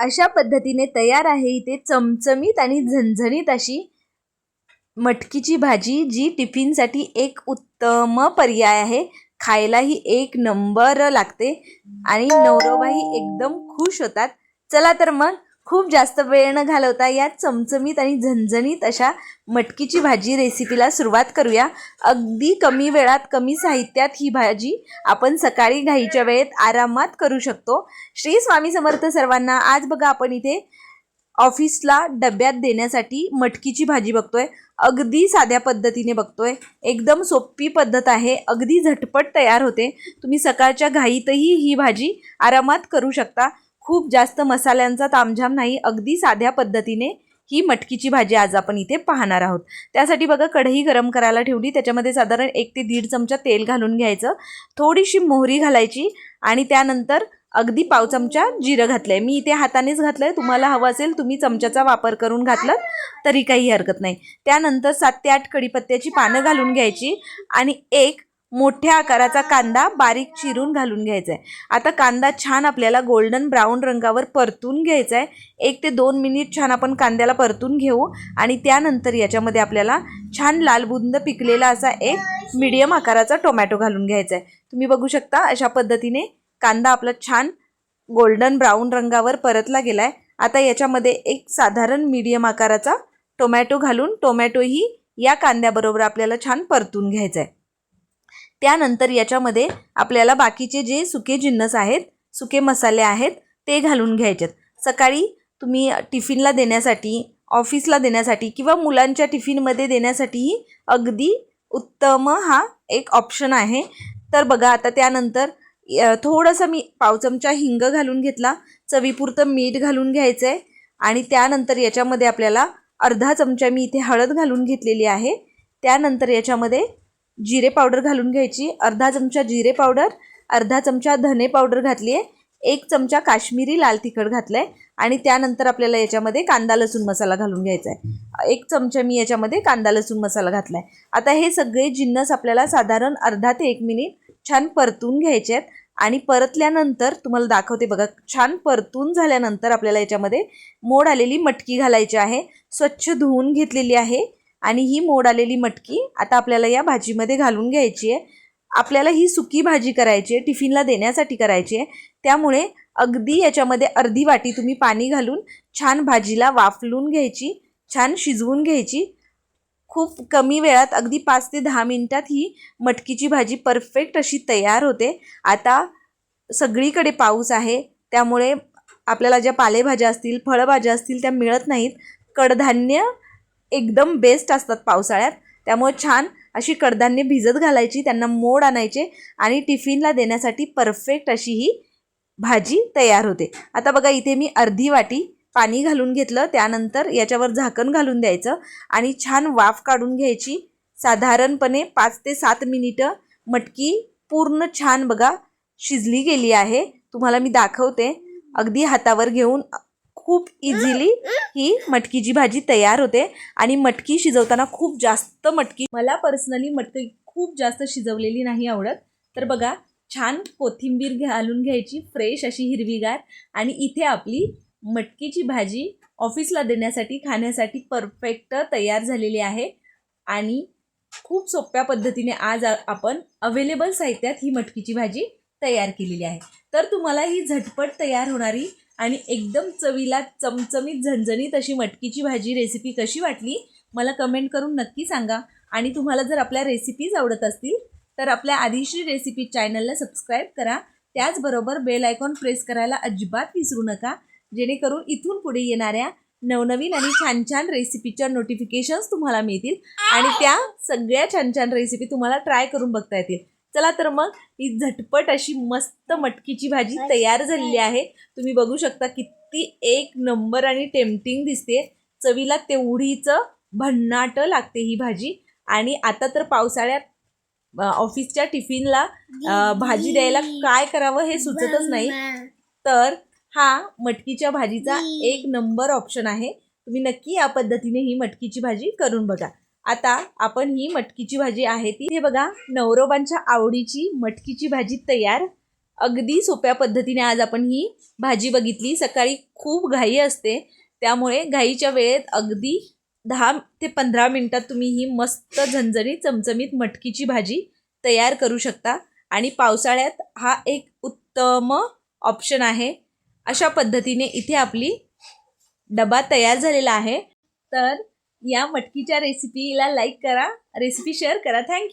अशा पद्धतीने तयार आहे. इथे चमचमीत आणि झणझणीत अशी मटकीची भाजी जी टिफिनसाठी एक उत्तम पर्याय आहे. खायलाही एक नंबर लागते आणि नवरोबाही एकदम खुश होतात. चला तर मग खूप जास्त वेळ न घालवता या चमचमीत आणि झणझणीत अशा मटकीची भाजी रेसिपीला सुरुवात करूया. अगदी कमी वेळात कमी साहित्यात ही भाजी आपण सकाळी घाईच्या वेळेत आरामात करू शकतो. श्री स्वामी समर्थ सर्वांना आज बघा आपण इथे ऑफिसला डब्यात देण्यासाठी मटकीची भाजी बघतोय. अगदी साध्या पद्धतीने बघतोय. एकदम सोपी पद्धत आहे. अगदी झटपट तयार होते. तुम्ही सकाळच्या घाईतही ही भाजी आरामात करू शकता. खूप जास्त मसाल्यांचा तामझाम नाही अगदी साध्या पद्धतीने ही मटकीची भाजी आज आपण इथे पाहणार आहोत. त्यासाठी बघा कढई गरम करायला ठेवली. त्याच्यामध्ये साधारण एक ते दीड चमचा तेल घालून घ्यायचं. थोडीशी मोहरी घालायची आणि त्यानंतर अगदी पाव चमचा जिरं घातलं आहे मी इथे हातानेच घातलं आहे तुम्हाला हवं असेल तुम्ही चमच्याचा वापर करून घातलं तरी काही हरकत नाही. त्यानंतर सात ते आठ कढीपत्त्याची पानं घालून घ्यायची आणि एक मोठ्या आकाराचा कांदा बारीक चिरून घालून घ्यायचा आहे आता कांदा छान आपल्याला गोल्डन ब्राऊन रंगावर परतून घ्यायचा आहे एक ते दोन मिनिट छान आपण कांद्याला परतून घेऊ आणि त्यानंतर याच्यामध्ये आपल्याला छान लालबुंद पिकलेला असा एक मिडियम आकाराचा टोमॅटो घालून घ्यायचा आहे तुम्ही बघू शकता अशा पद्धतीने कांदा आपला छान गोल्डन ब्राऊन रंगावर परतला गेला आहे आता याच्यामध्ये एक साधारण मीडियम आकाराचा टोमॅटो घालून टोमॅटोही या कांद्याबरोबर आपल्याला छान परतून घ्यायचा आहे त्यानंतर याच्यामध्ये आपल्याला बाकीचे जे सुके जिन्नस आहेत सुके मसाले आहेत ते घालून घ्यायचेत. सकाळी तुम्ही टिफिनला देण्यासाठी ऑफिसला देण्यासाठी किंवा मुलांच्या टिफिनमध्ये देण्यासाठीही अगदी उत्तम हा एक ऑप्शन आहे. तर बघा आता त्यानंतर थोडंसं मी पाव चमचा हिंग घालून घेतला चवीपुरतं मीठ घालून घ्यायचं आहे आणि त्यानंतर याच्यामध्ये आपल्याला अर्धा चमचा मी इथे हळद घालून घेतलेली आहे. त्यानंतर याच्यामध्ये जिरे पावडर घालून घ्यायची. अर्धा चमचा जिरे पावडर अर्धा चमचा धने पावडर घातली आहे एक चमचा काश्मीरी लाल तिखट घातलं आहे आणि त्यानंतर आपल्याला याच्यामध्ये कांदा लसूण मसाला घालून घ्यायचा आहे एक चमचा मी याच्यामध्ये कांदा लसूण मसाला घातला आहे आता हे सगळे जिन्नस आपल्याला साधारण अर्धा ते एक मिनिट छान परतून घ्यायचे आहेत आणि परतल्यानंतर तुम्हाला दाखवते बघा छान परतून झाल्यानंतर आपल्याला याच्यामध्ये मोड आलेली मटकी घालायची आहे. स्वच्छ धुवून घेतलेली आहे. आणि ही मोड आलेली मटकी आता आपल्याला या भाजीमध्ये घालून घ्यायची आहे. आपल्याला ही सुकी भाजी करायची आहे टिफिनला देण्यासाठी करायची आहे. त्यामुळे अगदी याच्यामध्ये अर्धी वाटी तुम्ही पाणी घालून छान भाजीला वाफलून घ्यायची छान शिजवून घ्यायची. खूप कमी वेळात अगदी पाच ते दहा मिनटात ही मटकीची भाजी परफेक्ट अशी तयार होते. आता सगळीकडे पाऊस आहे त्यामुळे आपल्याला ज्या पालेभाज्या असतील फळभाज्या असतील त्या मिळत नाहीत. कडधान्य एकदम बेस्ट असतात पावसाळ्यात. त्यामुळे छान अशी कडधान्य भिजत घालायची त्यांना मोड आणायचे आणि टिफिनला देण्यासाठी परफेक्ट अशी ही भाजी तयार होते. आता बघा इथे मी अर्धी वाटी पाणी घालून घेतलं. त्यानंतर याच्यावर झाकण घालून द्यायचं आणि छान वाफ काढून घ्यायची. साधारणपणे पाच ते सात मिनिटं मटकी पूर्ण छान बघा शिजली गेली आहे. तुम्हाला मी दाखवते. अगदी हातावर घेऊन खूप इझिली ही मटकीची भाजी तयार होते. आणि मटकी शिजवताना खूप जास्त मटकी. मला पर्सनली मटकी खूप जास्त शिजवलेली नाही आवडत. तर बघा छान कोथिंबीर घालून घ्यायची फ्रेश अशी हिरवीगार. आणि इथे आपली मटकीची भाजी ऑफिसला देण्यासाठी खाण्यासाठी परफेक्ट तयार झालेली आहे. आणि खूप सोप्या पद्धतीने आज आपण अवेलेबल साहित्यात ही मटकीची भाजी तयार केलेली आहे. तर तुम्हाला ही झटपट तयार होणारी आणि एकदम चवीला चमचमीत झणझणीत अशी मटकीची भाजी रेसिपी कशी वाटली मला कमेंट करून नक्की सांगा. आणि तुम्हाला जर आपल्या रेसिपीज आवडत असतील तर आपल्या आदिश्री रेसिपी चॅनलला सबस्क्राईब करा. त्याचबरोबर बेल आयकॉन प्रेस करायला अजिबात विसरू नका. जेणेकरून इथून पुढे येणाऱ्या नवनवीन आणि छान छान रेसिपीच्या नोटिफिकेशन्स तुम्हाला मिळतील. आणि त्या सगळ्या छान छान रेसिपी तुम्हाला ट्राय करून बघता येतील. चला तर मग ही झटपट अशी मस्त मटकीची भाजी तयार झालेली आहे. तुम्ही बघू शकता किती एक नंबर आणि टेम्पटिंग दिसते. चवीला तेवढीच भन्नाट लागते ही भाजी. आणि आता तर पावसाळ्यात ऑफिसच्या टिफिनला भाजी द्यायला काय करावं हे सुचतच नाही. तर हा मटकीच्या भाजीचा एक नंबर ऑप्शन आहे. तुम्ही नक्की या पद्धतीने ही मटकीची भाजी करून बघा. आता आपण ही मटकीची भाजी आहे ती. हे बघा नवरोबांच्या आवडीची मटकीची भाजी तयार. अगदी सोप्या पद्धतीने आज आपण ही भाजी बघितली. सकाळी खूप घाई असते. त्यामुळे घाईच्या वेळेत अगदी दहा ते पंधरा मिनटात तुम्ही ही मस्त झणझणीत चमचमीत मटकीची भाजी तयार करू शकता. आणि पावसाळ्यात हा एक उत्तम ऑप्शन आहे. अशा पद्धतीने इथे आपली डबा तयार झालेला आहे. तर या मटकीच्या रेसिपीला लाईक करा रेसिपी शेअर करा. थँक्यू